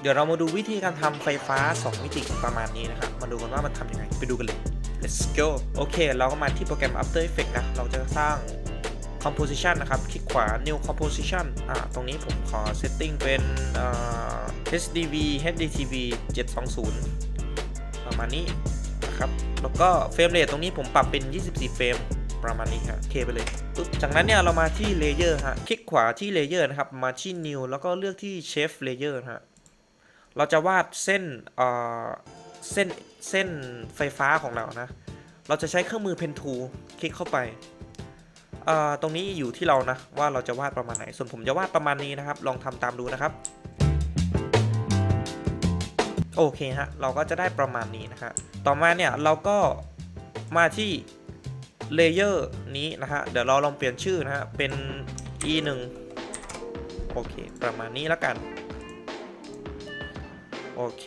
เดี๋ยวเรามาดูวิธีการทำไฟฟ้า 2 มิติประมาณนี้นะครับ มาดูกันว่ามันทำยังไง ไปดูกันเลย let's go โอเค เราก็มาที่โปรแกรม After Effects นะ เราจะสร้าง composition นะครับ คลิกขวา new composition อ่า ตรงนี้ผมขอ setting เป็นอ่า HDV HDTV 720 ประมาณนี้นะครับ แล้วก็เฟรมเรทตรงนี้ผมปรับเป็น 24 เฟรมประมาณนี้ฮะโอเคไปเลยปุ๊บจากนั้นเนี่ยเรามาที่ layer ฮะ คลิกขวาที่ layer นะครับ มาที่ new แล้วก็เลือกที่ shape layer ฮะ เราจะวาดเส้นเอ่อเส้นเส้นไฟฟ้าของเรานะ เราจะใช้เครื่องมือ pen tool คลิกเข้าไปตรงนี้อยู่ที่เรานะว่าเราจะวาดประมาณไหน ส่วนผมจะวาดประมาณนี้นะครับ ลองทำตามดูนะครับ โอเคฮะ เราก็จะได้ประมาณนี้นะฮะต่อมาเนี่ยเราก็มาที่เลเยอร์นี้นะฮะ เดี๋ยวเราลองเปลี่ยนชื่อนะฮะ เป็น e 1โอเค ประมาณนี้แล้วกัน โอเค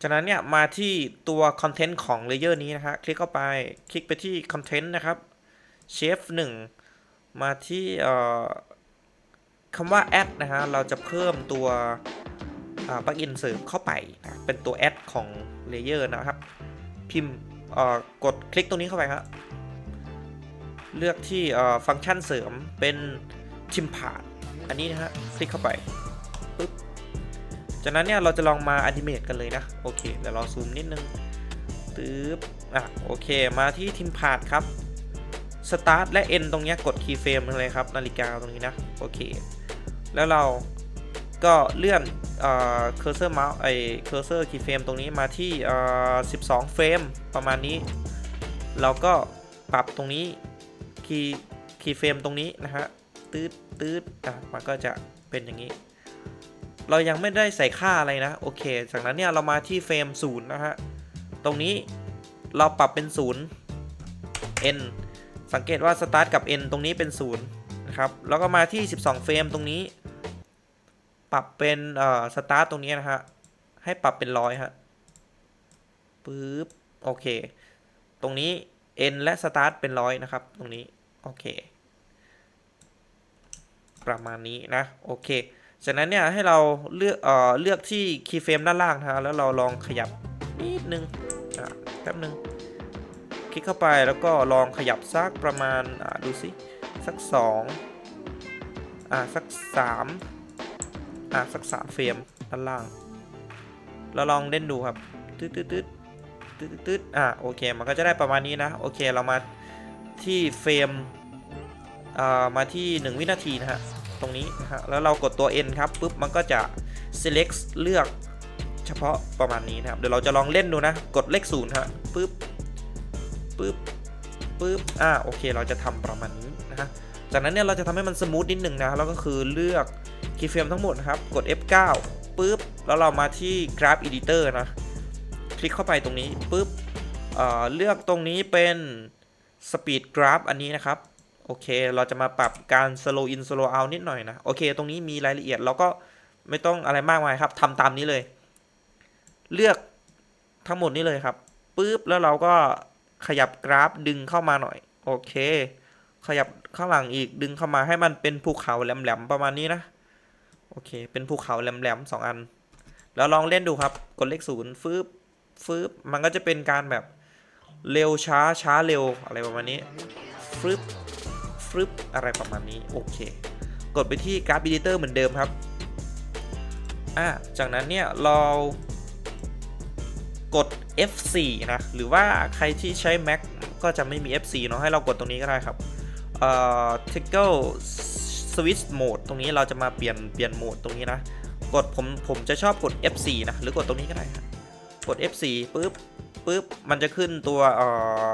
จากนั้นเนี่ยมาที่ตัวคอนเทนต์ของเลเยอร์นี้นะฮะคลิกเข้าไปคลิกไปที่คอนเทนต์นะครับ Chef 1มาที่คำว่า add นะฮะเราจะเพิ่มตัวปลั๊กอินเสริมเข้าไปนะเป็นตัว add ของเลเยอร์นะครับ พิมพ์กดคลิกตรงนี้เข้าไปครับเลือกที่ฟังก์ชันเสริมเป็นทิมพาดอันนี้นะฮะคลิกเข้าไป จากนั้นเนี่ยเราจะลองมาอนิเมตกันเลยนะ โอเคเดี๋ยวเราซูมนิดนึงตึ๊บอะโอเคมาที่ทิมพาดครับ Start และ End ตรงเนี้ยกดคีย์เฟรมเลยครับ นาฬิกาตรงนี้นะ โอเค แล้วเราก็เลื่อนเอ่อ cursor mouse ไอ้ cursor key frame ตรงนี้มาที่เอ่อ12 เฟรมประมาณนี้ เราก็ปรับตรงนี้ key key frame ตรงนี้นะฮะตืดตืดอะมันก็จะเป็นอย่างนี้ เรายังไม่ได้ใส่ค่าอะไรนะ โอเค จากนั้นเนี่ยเรามาที่เฟรม0นะฮะ ตรงนี้เราปรับเป็น 0 n สังเกตว่า start กับ n ตรงนี้เป็น 0 นะครับ แล้วก็มาที่ 12 เฟรมตรงนี้ ปรับเป็นเอ่อ start ตรงนี้นะฮะ ให้ปรับเป็นร้อยฮะปึ๊บ โอเค ตรงนี้ n และ start เป็นร้อยนะครับ ตรงนี้ โอเค ประมาณนี้นะ โอเค จากนั้นเนี่ยให้เราเลือกเอ่อเลือกที่คีย์เฟรมด้านล่างนะฮะแล้วเราลองขยับนิดนึงอะแป๊บนึงคลิกเข้าไปแล้วก็ลองขยับสักประมาณอะดูสิสักสองอะสักสามอะสักสามเฟรมด้านล่างเราลองเล่นดูครับตืดตืดตืดตืดตืดอะโอเคมันก็จะได้ประมาณนี้นะโอเคเรามาที่เฟรมอ่ามาที่ 1 วินาทีนะฮะ ตรงนี้นะฮะแล้วเรากดตัว N ครับปุ๊บมันก็จะ select เลือกเฉพาะประมาณนี้นะครับเดี๋ยวเราจะลองเล่นดูนะ กดเลขศูนย์ฮะปุ๊บปุ๊บปุ๊บอ่าโอเค เราจะทำประมาณนี้นะฮะจากนั้นเนี่ยเราจะทำให้มันสมูทนิดหนึ่งนะแล้วก็คือเลือกคีย์เฟรมทั้งหมดนะครับ กด F9 ปุ๊บแล้วเรามาที่ Graph Editor นะ คลิกเข้าไปตรงนี้ปุ๊บเอ่อเลือกตรงนี้เป็น Speed Graph อันนี้นะครับ โอเค เราจะมาปรับการ slow in slow out นิดหน่อยนะ โอเค ตรงนี้มีรายละเอียดเราก็ไม่ต้องอะไรมากมายครับทำตามนี้เลย เลือกทั้งหมดนี้เลยครับปุ๊บแล้วเราก็ขยับกราฟดึงเข้ามาหน่อย โอเค ขยับข้างหลังอีกดึงเข้ามาให้มันเป็นภูเขาแหลมๆประมาณนี้นะ โอเค เป็นภูเขาแหลมๆสองอัน แล้วลองเล่นดูครับ กดเลขศูนย์ฟืบฟืบมันก็จะเป็นการแบบเร็วช้าช้าเร็วอะไรประมาณนี้ฟึบ ฟึบอะไรประมาณนี้โอเค กดไปที่กราฟ Editor เหมือนเดิมครับอ่าจากนั้นเนี่ยเรากด F4 นะ หรือว่าใครที่ใช้ Mac ก็จะไม่มี F4 เนาะให้เรากดตรงนี้ก็ได้ครับเอ่อ Toggle Switch Mode ตรงนี้เราจะมาเปลี่ยนเปลี่ยนโหมดตรงนี้นะ กดผมผมจะชอบกด F4 นะ หรือกดตรงนี้ก็ได้ครับกด F4 ปุ๊บปุ๊บมันจะขึ้นตัวเอ่อ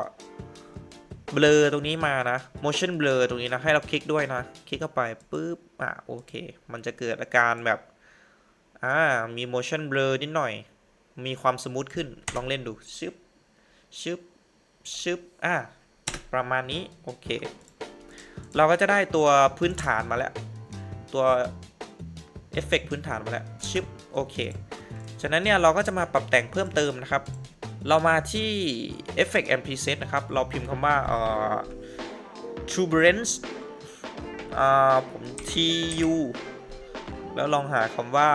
เบลอตรงนี้มานะ motion blur ตรงนี้นะ ให้เราคลิกด้วยนะ คลิกเข้าไปปุ๊บ อะโอเค มันจะเกิดอาการแบบ อ่า มี motion blur นิดหน่อย มีความสมูทขึ้น ลองเล่นดู ชึบ ชึบ ชึบ อะประมาณนี้ โอเค เราก็จะได้ตัวพื้นฐานมาแล้ว ตัวเอฟเฟกพื้นฐานมาแล้ว ชึบ โอเค ฉะนั้นเนี่ยเราก็จะมาปรับแต่งเพิ่มเติมนะครับ เรามาที่ Effect and Preset นะครับ เราพิมพ์คำว่าเอ่อ Turbulence อ่าผม T U แล้วลองหาคำว่า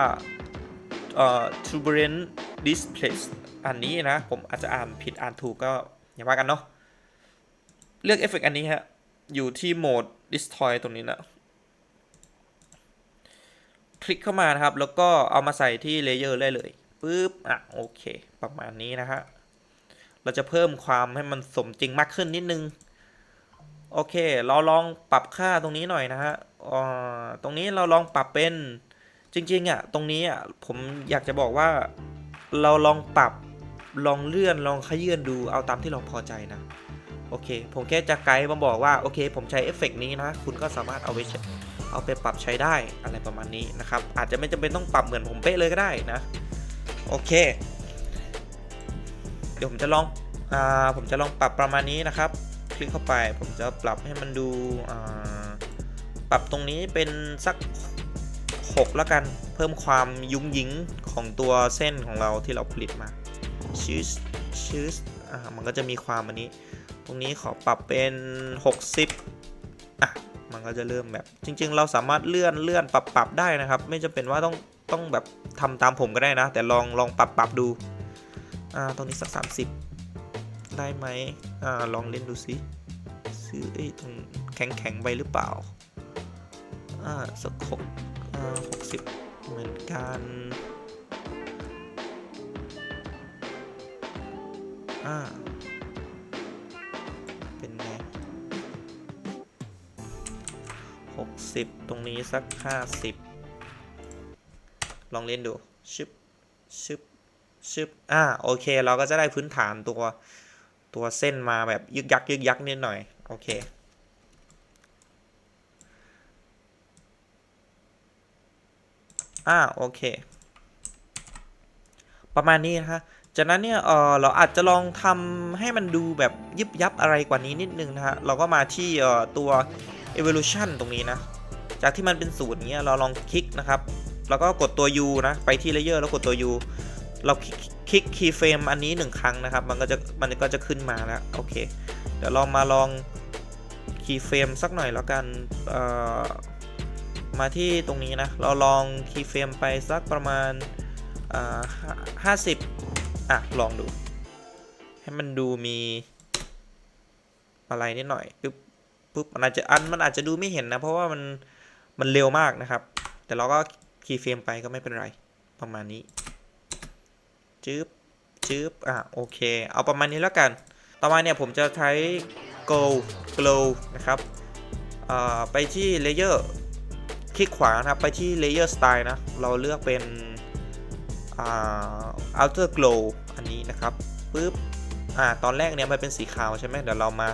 เอ่อ turbulent displace อันนี้นะ ผมอาจจะอ่านผิดอ่านถูกก็อย่าว่ากันเนาะ เลือกเอฟเฟกอันนี้ฮะ อยู่ที่โหมด destroy ตรงนี้นะ คลิกเข้ามานะครับ แล้วก็เอามาใส่ที่เลเยอร์ได้เลยปึ๊บ อะ โอเค ประมาณนี้นะฮะ เราจะเพิ่มความให้มันสมจริงมากขึ้นนิดนึง โอเค เราลองปรับค่าตรงนี้หน่อยนะฮะอ่าตรงนี้เราลองปรับเป็นจริงๆอะตรงนี้อะผมอยากจะบอกว่าเราลองปรับลองเลื่อนลองขยื่นดูเอาตามที่เราพอใจนะ โอเค ผมแค่จะไกด์มาบอกว่า โอเค ผมใช้เอฟเฟกต์นี้นะ คุณก็สามารถเอาไปเอาไปปรับใช้ได้อะไรประมาณนี้นะครับ อาจจะไม่จำเป็นต้องปรับเหมือนผมเป๊ะเลยก็ได้นะ โอเค ดี๋ยวผมจะลองอ่าผมจะลองปรับประมาณนี้นะครับ คลิกเข้าไปผมจะปรับให้มันดูอ่าปรับตรงนี้เป็นสัก 6 แล้วกันเพิ่มความยุ้งยิงของตัวเส้นของเราที่เราผลิตมาชืสชืสอ่ามันก็จะมีความอันนี้ ตรงนี้ขอปรับเป็น 60อะมันก็จะเริ่มแบบจริง ๆ เราสามารถเลื่อนเลื่อนปรับปรับได้นะครับ ไม่จำเป็นว่าต้องต้องแบบทำตามผมก็ได้นะ แต่ลองลองปรับปรับดู อ่าตรงนี้สัก 30 ได้ไหมอ่าลองเล่นดูสิซื้อไอ้ตรงแข็งแข็งๆไปหรือเปล่าอ่าสักหกอ่าหกสิบเหมือนกันอ่าเป็นไงหกสิบตรงนี้สักห้าสิบลองเล่นดูชึบชึบ ชึบอ่าโอเค เราก็จะได้พื้นฐานตัวตัวเส้นมาแบบยึกยักยึกยักนิดหน่อย โอเค อ่าโอเค ประมาณนี้นะฮะจากนั้นเนี่ยเออเราอาจจะลองทำให้มันดูแบบยิบยับอะไรกว่านี้นิดนึงนะฮะ เราก็มาที่เออตัว evolution ตรงนี้นะ จากที่มันเป็นศูนย์เงี้ย เราลองคลิกนะครับ แล้วก็กดตัว U นะ ไปที่ layer แล้วกดตัว U เราคลิกคลิก keyframe อันนี้หนึ่งครั้งนะครับ มันก็จะมันก็จะขึ้นมาแล้วโอเค เดี๋ยวเรามาลอง keyframe สักหน่อยแล้วกันมาที่ตรงนี้นะ เราลอง keyframe ไปสักประมาณห้าสิบอะ ลองดู ให้มันดูมีอะไรนิดหน่อยปึ๊บปึ๊บมันอาจจะอันมันอาจจะดูไม่เห็นนะ เพราะว่ามันมันเร็วมากนะครับ แต่เราก็คีย์เฟรมไปก็ไม่เป็นไรประมาณนี้ จึ๊บจึ๊บอะโอเค เอาประมาณนี้แล้วกัน ต่อมาเนี่ยผมจะใช้ go glow นะครับไปที่ layer คลิกขวานะครับไปที่ layer style นะ เราเลือกเป็นอ่า outer glow อันนี้นะครับปุ๊บอ่าตอนแรกเนี่ยมันเป็นสีขาวใช่ไหมเดี๋ยวเรามา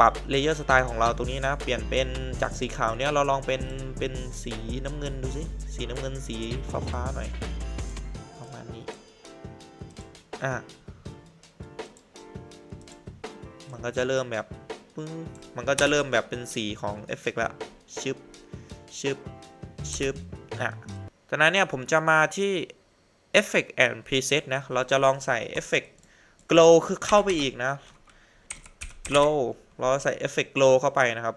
ปรับ layer style ของเราตรงนี้นะ เปลี่ยนเป็นจากสีขาวเนี่ยเราลองเป็นเป็นสีน้ำเงินดูสิสีน้ำเงินสีฟ้าๆหน่อย อ่ามันก็จะเริ่มแบบปึ้งมันก็จะเริ่มแบบเป็นสีของเอฟเฟกต์ละชึบชึบชึบอะจากนั้นเนี่ยผมจะมาที่ Effect and Preset นะ เราจะลองใส่ Effect Glow คือเข้าไปอีกนะ Glow เราใส่ Effect Glow เข้าไปนะครับ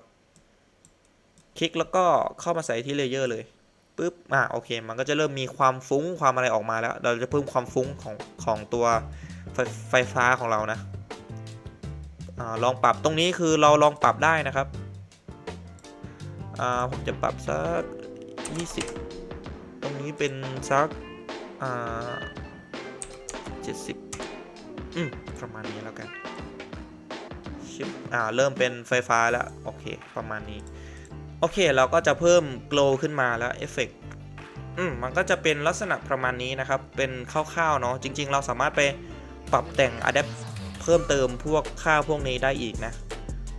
คลิกแล้วก็เข้ามาใส่ที่ Layer เลย ปุ๊บอะโอเค มันก็จะเริ่มมีความฟุ้งความอะไรออกมาแล้ว เราจะเพิ่มความฟุ้งของของตัวไฟไฟฟ้าของเรานะอาลองปรับตรงนี้คือเราลองปรับได้นะครับอ่าผมจะปรับสัก 20 ตรงนี้เป็นสักอ่าเจ็ดสิบอืมประมาณนี้แล้วกันชิบอ่าเริ่มเป็นไฟฟ้าแล้ว โอเค ประมาณนี้ โอเคเราก็จะเพิ่ม glow ขึ้นมาแล้วเอฟเฟกอืมมันก็จะเป็นลักษณะประมาณนี้นะครับ เป็นคร่าวๆเนาะจริง ๆ เราสามารถไปปรับแต่ง adapt เพิ่มเติมพวกค่าพวกนี้ได้อีกนะ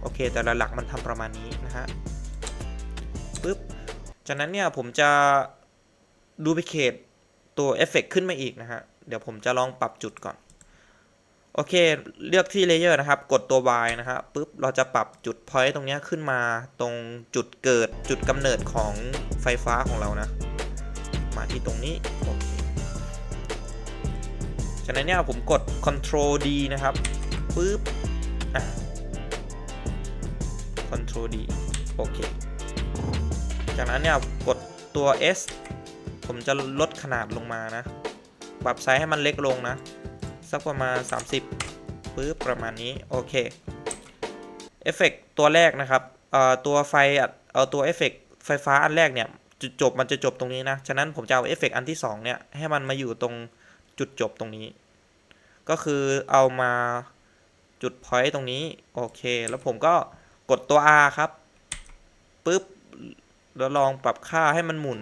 โอเค แต่หลักมันทำประมาณนี้นะฮะปึ๊บจากนั้นเนี่ยผมจะดูพิเคทตัวเอฟเฟกขึ้นมาอีกนะฮะ เดี๋ยวผมจะลองปรับจุดก่อน โอเค เลือกที่เลเยอร์นะครับ กดตัว Y นะฮะปุ๊บ เราจะปรับจุด point ตรงนี้ขึ้นมาตรงจุดเกิดจุดกำเนิดของไฟฟ้าของเรานะ มาที่ตรงนี้โอเคจากนั้นเนี่ยผมกด Ctrl D นะครับปุ๊บอะ Ctrl D โอเค จากนั้นเนี่ยกดตัว S ผมจะลดขนาดลงมานะ ปรับไซส์ให้มันเล็กลงนะ สักประมาณ 30ปึ๊บประมาณนี้ โอเคเอฟเฟกต์ตัวแรกนะครับเอ่อตัวไฟเอาตัวเอฟเฟกต์ไฟฟ้าอันแรกเนี่ยจุดจบมันจะจบตรงนี้นะ ฉะนั้นผมจะเอาเอฟเฟกต์อันที่สองเนี่ยให้มันมาอยู่ตรงจุดจบตรงนี้ ก็คือเอามาจุดพอยต์ตรงนี้ โอเค แล้วผมก็กดตัว R ครับปึ๊บแล้วลองปรับค่าให้มันหมุน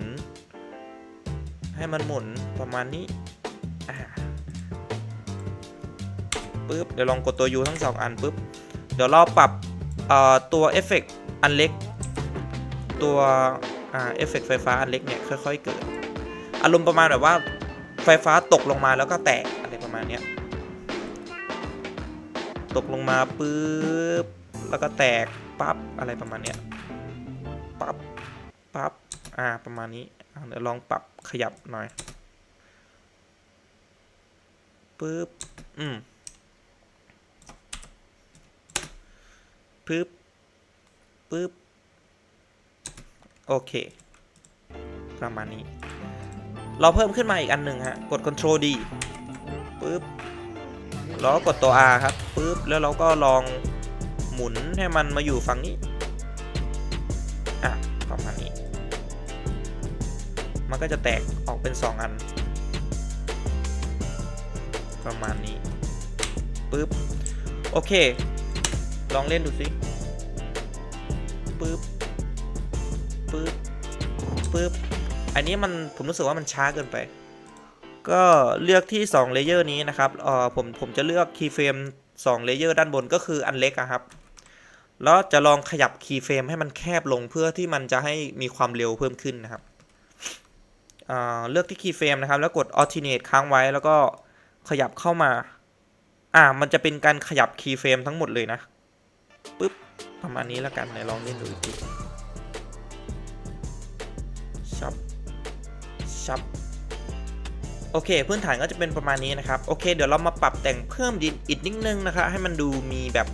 ให้มันหมุนประมาณนี้อ่า ปึ๊บเดี๋ยวลองกดตัว U ทั้งสองอันปึ๊บเดี๋ยวเราปรับตัวเอฟเฟกต์อันเล็ก ตัวอเอฟเฟกต์ไฟฟ้าอันเล็กเนี่ยค่อย ๆ เกิด อารมณ์ประมาณแบบว่าไฟฟ้าตกลงมาแล้วก็แตกอะไรประมาณเนี้ยตกลงมาปึ๊บแล้วก็แตกปั๊บอะไรประมาณเนี้ยปั๊บปั๊บอ่าประมาณนี้เดี๋ยวลองปรับขยับหน่อยปึ๊บอืม ปึ๊บปึ๊บโอเค ประมาณนี้ เราเพิ่มขึ้นมาอีกอันหนึ่งฮะ กด Ctrl D ปึ๊บแล้วกดตัว R ครับปึ๊บแล้วเราก็ลองหมุนให้มันมาอยู่ฝั่งนี้ อะ ประมาณนี้ มันก็จะแตกออกเป็น 2 อัน ประมาณนี้ปึ๊บโอเค ลองเล่นดูสิปึ๊บปึ๊บปึ๊บอันนี้มันผมรู้สึกว่ามันช้าเกินไป ก็เลือกที่2เลเยอร์นี้นะครับเอ่อผมผมจะเลือกคีย์เฟรม2เลเยอร์ด้านบนก็คืออันเล็กอะครับ แล้วจะลองขยับคีย์เฟรมให้มันแคบลงเพื่อที่มันจะให้มีความเร็วเพิ่มขึ้นนะครับอ่าเลือกที่คีย์เฟรมนะครับ แล้วกด alternate ค้างไว้แล้วก็ขยับเข้ามา อ่า มันจะเป็นการขยับคีย์เฟรมทั้งหมดเลยนะ ประมาณนี้แล้วกันไหนลองเล่นดูอีกทีชับชับโอเค พื้นฐานก็จะเป็นประมาณนี้นะครับ โอเค เดี๋ยวเรามาปรับแต่งเพิ่มดิอีกนิดนึงนะครับให้มันดูมีแบบ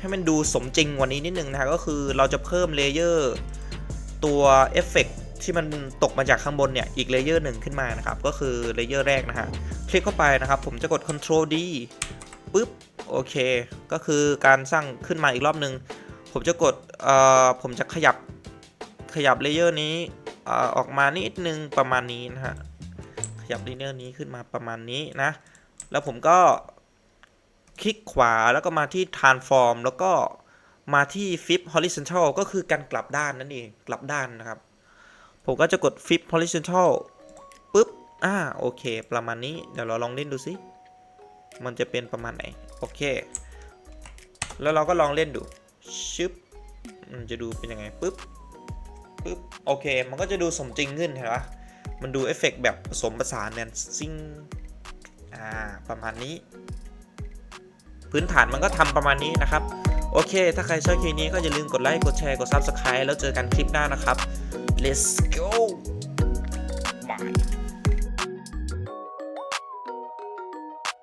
ให้มันดูสมจริงกว่านี้นิดนึงนะก็คือเราจะเพิ่มเลเยอร์ตัวเอฟเฟกที่มันตกมาจากข้างบนเนี่ยอีกเลเยอร์หนึ่งขึ้นมานะครับ ก็คือเลเยอร์แรกนะฮะคลิกเข้าไปนะครับ ผมจะกด Ctrl D ปึ๊บโอเค ก็คือการสร้างขึ้นมาอีกรอบหนึ่งผมจะกดเอ่อผมจะขยับขยับเลเยอร์นี้อออกมานิดนึงประมาณนี้นะฮะขยับเลเยอร์นี้ขึ้นมาประมาณนี้นะ แล้วผมก็คลิกขวาแล้วก็มาที่ transform แล้วก็มาที่ flip horizontal ก็คือการกลับด้านนั่นเองกลับด้านนะครับ ผมก็จะกด flip horizontal ปึ๊บอ่าโอเค ประมาณนี้เดี๋ยวเราลองเล่นดูสิ มันจะเป็นประมาณไหน โอเค แล้วเราก็ลองเล่นดูชึบมันจะดูเป็นยังไงปึ๊บปึ๊บโอเค มันก็จะดูสมจริงขึ้นเห็นปะมันดูเอฟเฟกต์แบบผสมผสานเนี่ยซิงอ่าประมาณนี้ พื้นฐานมันก็ทำประมาณนี้นะครับ โอเค ถ้าใครชอบคลิปนี้ก็อย่าลืมกดไลค์ กดแชร์ กด Subscribe แล้วเจอกันคลิปหน้านะครับ let's go bye